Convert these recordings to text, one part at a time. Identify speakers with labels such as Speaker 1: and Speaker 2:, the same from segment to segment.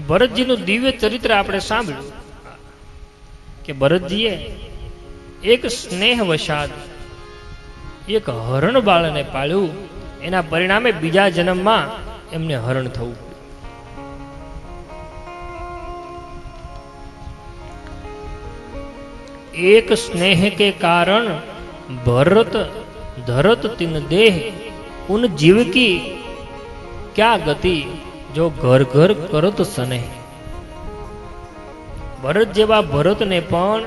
Speaker 1: ભરતજીનું દિવ્ય ચરિત્ર આપણે સાંભળ્યું કે ભરતજીએ એક સ્નેહ વશાદ એક હરણ બાળને પાળ્યું, એના પરિણામે બીજા જન્મમાં એમને હરણ થવું એક સ્નેહ કે કારણ ભરત, ધરત તિન દેહ, ઉન જીવકી ક્યાં ગતિ? જો ઘર ઘર કરત સને. ભરત જેવા ભરતને પણ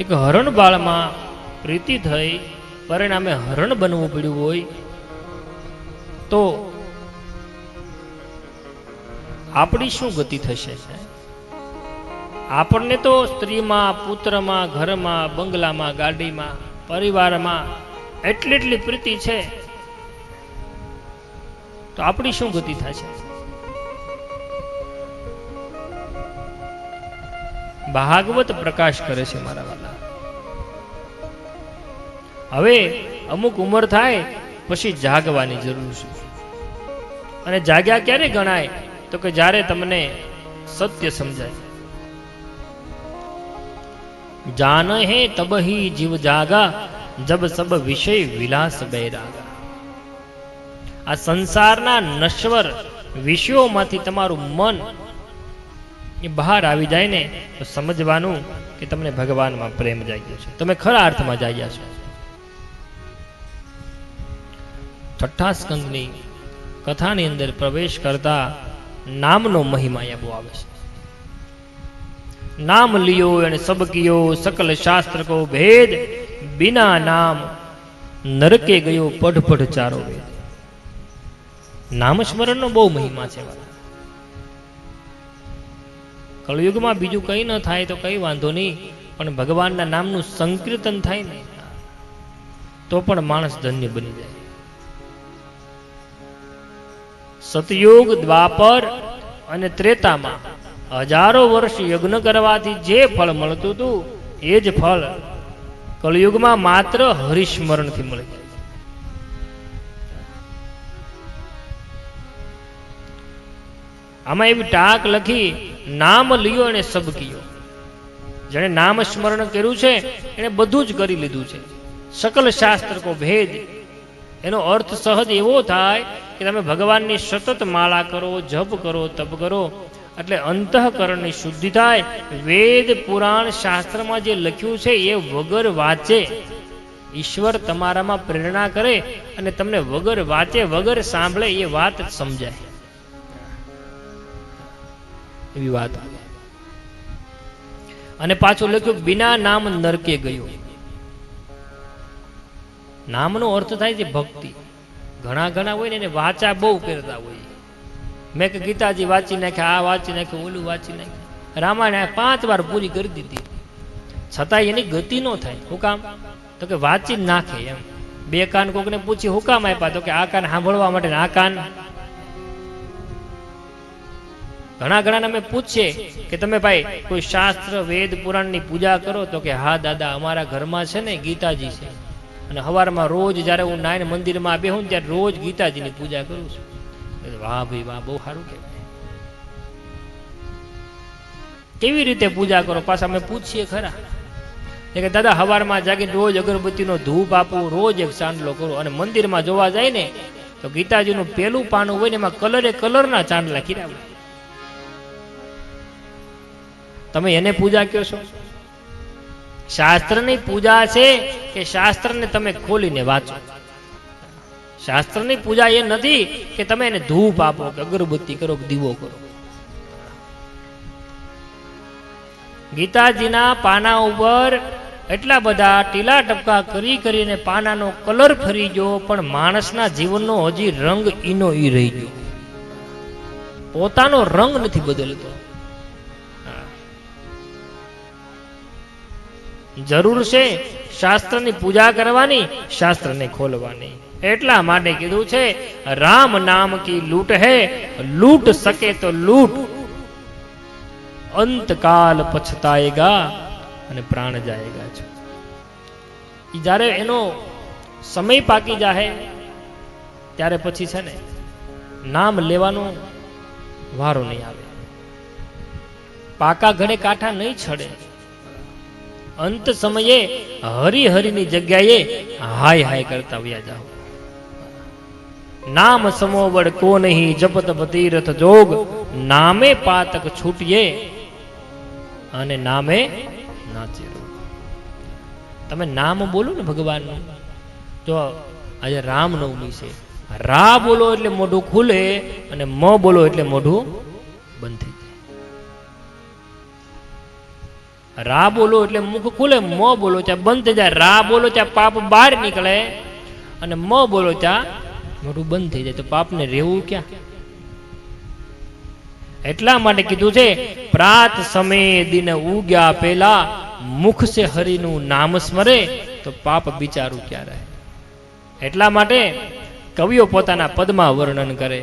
Speaker 1: એક હરણ બાળમાં પ્રીતિ થઈ, પરિણામે હરણ બનવું પડ્યું હોય, તો આપણી શું ગતિ થશે? આપણને તો સ્ત્રીમાં, પુત્રમાં, ઘરમાં, બંગલામાં, ગાડીમાં પરિવારમાં એટલી એટલી પ્રીતિ છે, તો આપણી શું ગતિ થશે? ભાગવત પ્રકાશ કરે છે મારા વાલા. હવે અમુક ઉંમર થાય, પછી જાગવાની જરૂર છે. અને જાગ્યા ક્યારે ગણાય? તો કે જ્યારે તમને સત્ય સમજાય. જાન હે તબ હી જીવ જાગા, જબ સબ વિષય વિલાસ બૈરાગા આ સંસારના નશ્વર વિષયોમાંથી તમારું મન એ બહાર આવી જાય ને, તો સમજવાનું કે તમને ભગવાનમાં પ્રેમ જાગ્યો છે. તમે ખરા અર્થમાં જાગ્યા છો. છઠ્ઠા સ્કંદની કથાની અંદર પ્રવેશ કરતા નામનો મહિમા એવો આવે છે. નામ લિયો અને સબ કિયો સકલ શાસ્ત્ર કો ભેદ, બિના નામ નરકે ગયો પઢ પઢ ચારો વેદ નામ સ્મરણનો બહુ મહિમા છે કળયુગમાં બીજું કંઈ ન થાય તો કઈ વાંધો નહીં, પણ ભગવાનના નામનું સંકીર્તન થાય ને, તો પણ માણસ ધન્ય બની જાય. સતયુગ, દ્વાપર અને ત્રેતામાં હજારો વર્ષ યજ્ઞ કરવાથી જે ફળ મળતું હતું, એ જ ફળ કલયુગમાં માત્ર હરિસ્મરણથી મળે આમાં એવી ટાક લખી, નામ લ્યો અને સબ કિયો. જેણે નામ સ્મરણ કર્યું છે, એને બધું જ કરી લીધું છે. સકલ શાસ્ત્ર કો ભેદ. એનો અર્થ સહજ એવો થાય કે તમે ભગવાનની સતત માળા કરો, જપ કરો, તપ કરો એટલે અંતઃકરણની શુદ્ધિ થાય. વેદ પુરાણ શાસ્ત્રમાં જે લખ્યું છે, એ વગર વાંચે. ઈશ્વર તમારામાં પ્રેરણા કરે અને તમને વગર વાંચે, વગર સાંભળે, એ વાત સમજાય. એવી વાત અને પાછું લખ્યું, બિના નામ નરકે ગયો. નામનો અર્થ થાય છે ભક્તિ. ઘણા ઘણા હોય ને એને વાચા બહુ કરતા હોય. મેં કે ગીતાજી વાંચી નાખ્યા, આ વાંચી નાખ્યું, ઓલું વાંચી નાખ્યું. રામાયણ પાંચ વાર પૂરી કરી દીધી. છતાં એની ગતિ ન થાય. હું કામ? તો કે વાંચી નાખે એમ. બે કાન કોકને પૂછી હું કામ આપ્યા? તો કે આ કાન સાંભળવા માટે આ કાન. ઘણા ઘણા અમે પૂછીએ કે તમે ભાઈ કોઈ શાસ્ત્ર, વેદ, પુરાણની પૂજા કરો? તો કે હા દાદા, અમારા ઘરમાં છે ને ગીતાજી છે. અને સવારમાં રોજ જ્યારે હું નાયન મંદિરમાં બેહું ત્યારે રોજ ગીતાજીની પૂજા કરું છું. વાહ ભાઈ, વાહ, બહુ સારું કહેવાય. કેવી રીતે પૂજા કરો? પાછા અમે પૂછીએ ખરા. કે દાદા, હવારમાં જાગીને રોજ અગરબત્તીનો ધૂપ આપું, રોજ એક ચાંદલો કરો. અને મંદિરમાં જોવા જાય ને, તો ગીતાજીનું પેલું પાનું હોય ને, એમાં કલરે કલરના ચાંદલા ખીરાવે તમે એને પૂજા કહો છો? શાસ્ત્રની પૂજા છે કે શાસ્ત્રને તમે ખોલીને વાંચો? શાસ્ત્રની પૂજા એ નથી કે તમે એને ધૂપ આપો, કે અગરબત્તી કરો, કે દીવો કરો. ગીતાજીના પાના ઉપર એટલા બધા ટીલા ટપકા કરી કરીને પાનાનો કલર ફરી ગયો, પણ માણસના જીવનનો હજી રંગ ઈનો ઈ રહી ગયો. પોતાનો રંગ નથી બદલતો. જરૂર છે શાસ્ત્રની પૂજા કરવાની, શાસ્ત્રને ખોલવાની. એટલા માટે કીધું છે, રામ નામ કી લૂંટ હે, લૂંટ શકે તો લૂંટ. અંતકાલ પછતાયેગા અને પ્રાણ જાયેગા છે. જ્યારે એનો સમય પાકી જાહે, ત્યારે પછી છે ને, નામ લેવાનો વારો નહીં આવે. પાકા ઘડે કાંઠા નહીં છડે. અંત સમયે હરિહરિની જગ્યાએ હાય હાય કરતા વ્યા જાઓ. નામ સમોવડ કો નહીં જપત ભતીરથ જોગ, નામે પાતક છૂટીએ અને નામે નાચે તમે નામ બોલો ને ભગવાનનું. તો આજે રામનવમી છે. રા બોલો એટલે મોઢું ખુલે અને મ બોલો એટલે મોઢું બંધ થઈ જાય. રા બોલો એટલે મુખ ખુલે, મ બોલો ત્યાં બંધ થઈ જાય. રા બોલો, ત્યાં પાપ બહાર નીકળે અને મ બોલો, ત્યાં મોઢું બંધ થઈ જાય તો પાપને રહેવું ક્યાં? એટલા માટે કીધું છે, પ્રાત સમય દિન ઉગ્યા પેલા મુખ સે હરિનું નામ સ્મરે તો પાપ બિચારું ક્યાં રહે? એટલા માટે કવિઓ પોતાના પદમાં વર્ણન કરે,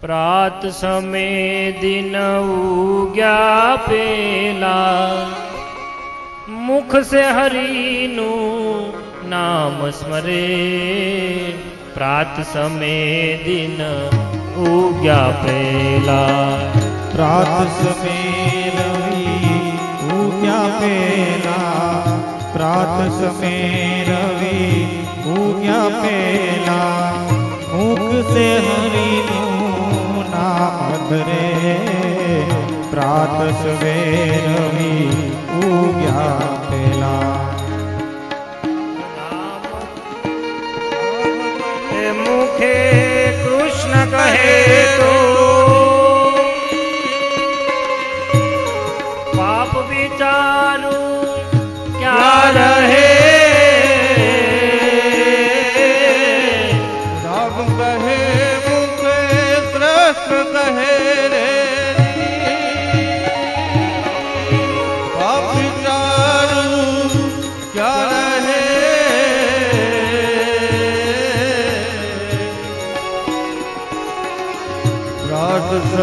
Speaker 1: પ્રાત સમય દિન ઉગ્યા પેલા મુખ સે હરિનું નામ સ્મરે. પ્રાત સમે દિન ઉગ્યા પેલા
Speaker 2: પ્રાત સમે રવિ ઉગ્યા પેલા પ્રાત સમે રવિ ઉગ્યા પેલા મુખ સે હરિનું નામ ધરે પ્રાત સવે રવિ ઉગ્યા પેલા
Speaker 1: મુખે કૃષ્ણ કહે તો પાપ વિચારું ક્યાં રહે
Speaker 2: કહે રે પાપ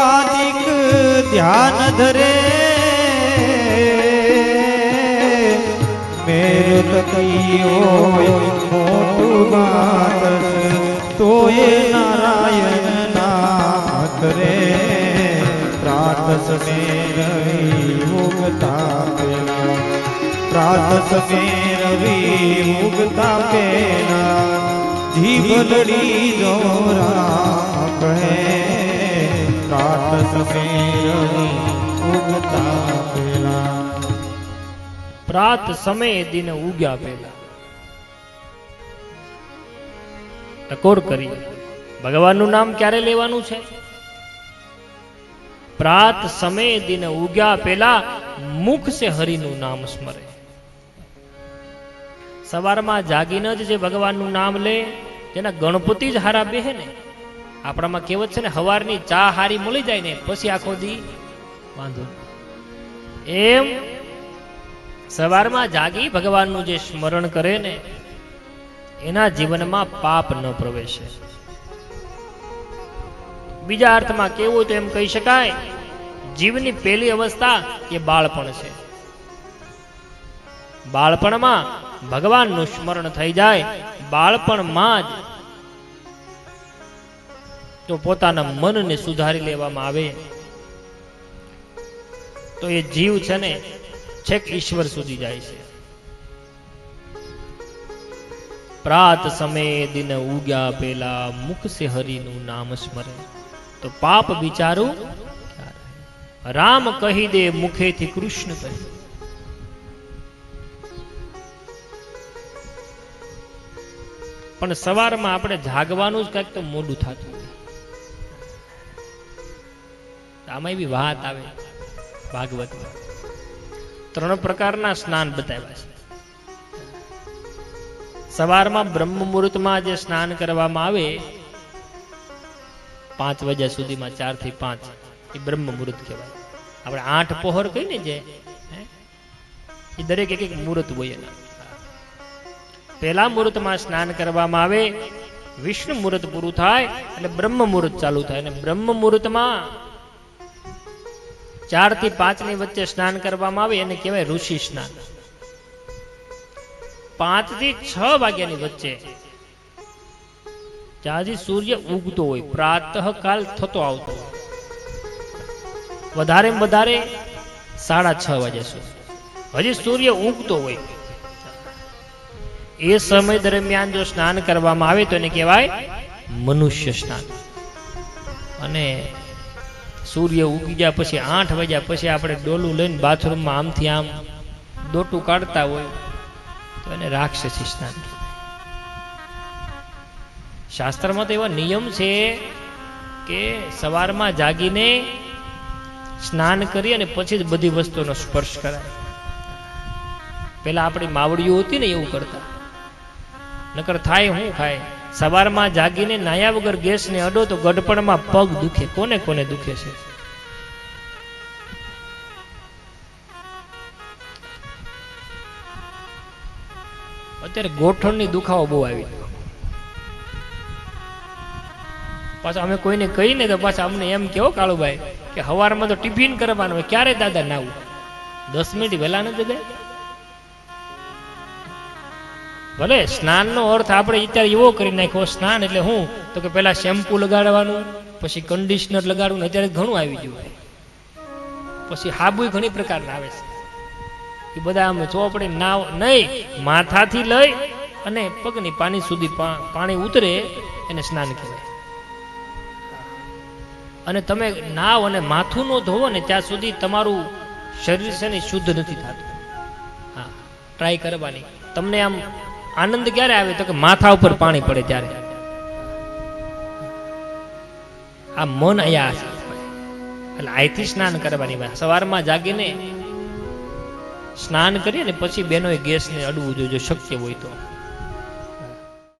Speaker 2: સનકાદિક ધ્યાન ધરે મેર તકી હોય મોટું માતસ તોય નારાયણ નામ કરે પ્રાત સમે રવિ મુગતા પેલા પ્રાત સમે રવિ મુગતા પેલા જીભ લડી જો રામ કહે પ્રાત પેલા
Speaker 1: સમય દિન ઉગ્યા પહેલા. ટકોર કરી, ભગવાનનું નામ ક્યારે લેવાનું છે? પ્રાત સમય દિન ઉગ્યા પેલા મુખ સે હરિનું નામ સ્મરે. સવારમાં જાગીને જ જે ભગવાનનું નામ લે જેના ગણપતિ જ હારા બેહે ને. આપણામાં કહેવત છે ને, હવારની ચા હારી મળી જાય ને, પછી આખો દી વાંધો એમ સવારમાં જાગી ભગવાનનું જે સ્મરણ કરે ને, એના જીવનમાં પાપ ન પ્રવેશે. બીજા અર્થમાં કેવું તો એમ કહી શકાય, જીવની પહેલી અવસ્થા એ બાળપણ છે. બાળપણમાં ભગવાનનું સ્મરણ થઈ જાય, બાળપણમાં જ તો પોતાના મનને સુધારી લેવામાં આવે. તો એ જીવ છે ને, છેક ઈશ્વર સુધી જાય છે. પ્રાત સમયે દિન ઉગ્યા પેલા મુખ હરિનું નામ સ્મરે. તો પાપ વિચારું, રામ કહી દે મુખેથી કૃષ્ણ કહે. પણ સવારમાં આપણે જાગવાનું જ કંઈક તો મોડું થતું હોય. આમાં એવી વાત આવે ભાગવતમાં. ત્રણ પ્રકારના સ્નાન બતાવ્યા છે. સવારમાં બ્રહ્મ મુહૂર્તમાં જે સ્નાન કરવામાં આવે, પાંચ વાગ્યા સુધીમાં ચારથી પાંચ, એ બ્રહ્મ મુહૂર્ત કહેવાય. આપણે આઠ પહોર કહીને જે, હે? એ દરેક એક એક મુહૂર્ત હોય એના. પહેલા મુહૂર્તમાં સ્નાન કરવામાં આવે, વિષ્ણુ મુહૂર્ત પૂરું થાય એટલે બ્રહ્મ મુહૂર્ત ચાલુ થાય. અને બ્રહ્મ મુહૂર્તમાં ચારથી પાંચની વચ્ચે સ્નાન કરવામાં આવે, એને કહેવાય ઋષિ સ્નાન. પાંચથી છ વાગ્યાની વચ્ચે જ્યાંથી સૂર્ય ઉગતો હોય, પ્રાતઃ કાલ થતો આવતો હોય. વધારે વધારે સાડા છ વાગ્યા સુધી. હજી સૂર્ય ઉગતો હોય. એ સમય દરમિયાન જો સ્નાન કરવામાં આવે તો એને કહેવાય મનુષ્ય સ્નાન. અને સૂર્ય ઉગી ગયા પછી આઠ વાગ્યા પછી આપણે ડોલું લઈને બાથરૂમમાં આમથી આમ દોટું કાઢતા હોય તો એને રાક્ષસી સ્નાન શાસ્ત્રમાં તો એવા નિયમ છે કે સવારમાં જાગીને સ્નાન કરી અને પછી જ બધી વસ્તુનો સ્પર્શ કરાય. પેલા આપણી માવડીઓ હતી ને એવું કરતા. નકર થાય હું ખાય સવારમાં જાગીને નાયા વગર ગેસને અડો તો ગઢપણમાં પગ દુખે. કોને કોને દુખે છે? અત્યારે ગોઠણની દુખાવો બહુ આવી ગયો. પાછા અમે કોઈને કહીને તો પાછા અમને એમ કેવો કાળુભાઈ કે હવારમાં તો ટિફિન કરવાનું હોય, ક્યારે દાદા નાવું? દસ મિનિટ વહેલા નથી ગયા ભલે સ્નાનનો અર્થ આપણે અત્યારે એવો કરી નાખ્યો, સ્નાન એટલે હું? તો કે પેલા શેમ્પુ લગાડવાનું, પછી કન્ડિશનર લગાડવું અત્યારે ઘણું આવી ગયું પછી હાબુ ઘણી પ્રકારના આવે છે. એ બધા આમ ચોપડે નાવ નહીં, માથાથી લઈ અને પગની પાણી સુધી પાણી ઉતરે એને સ્નાન કહેવાય. અને તમે નાવ અને માથું નો ધોવો ને ત્યાં સુધી તમારું શરીર છે ને શુદ્ધ નથી થતું. હા ટ્રાય કરવાની. તમને આમ આનંદ ક્યારે આવે તો કે માથા ઉપર પાણી પડે ત્યારે? આ મન અહીંયા એટલે અહીંથી સ્નાન કરવાની વાત. સવારમાં જાગીને સ્નાન કરીએ ને પછી બેનોએ ગેસને અડવું જોઈએ, જો શક્ય હોય તો.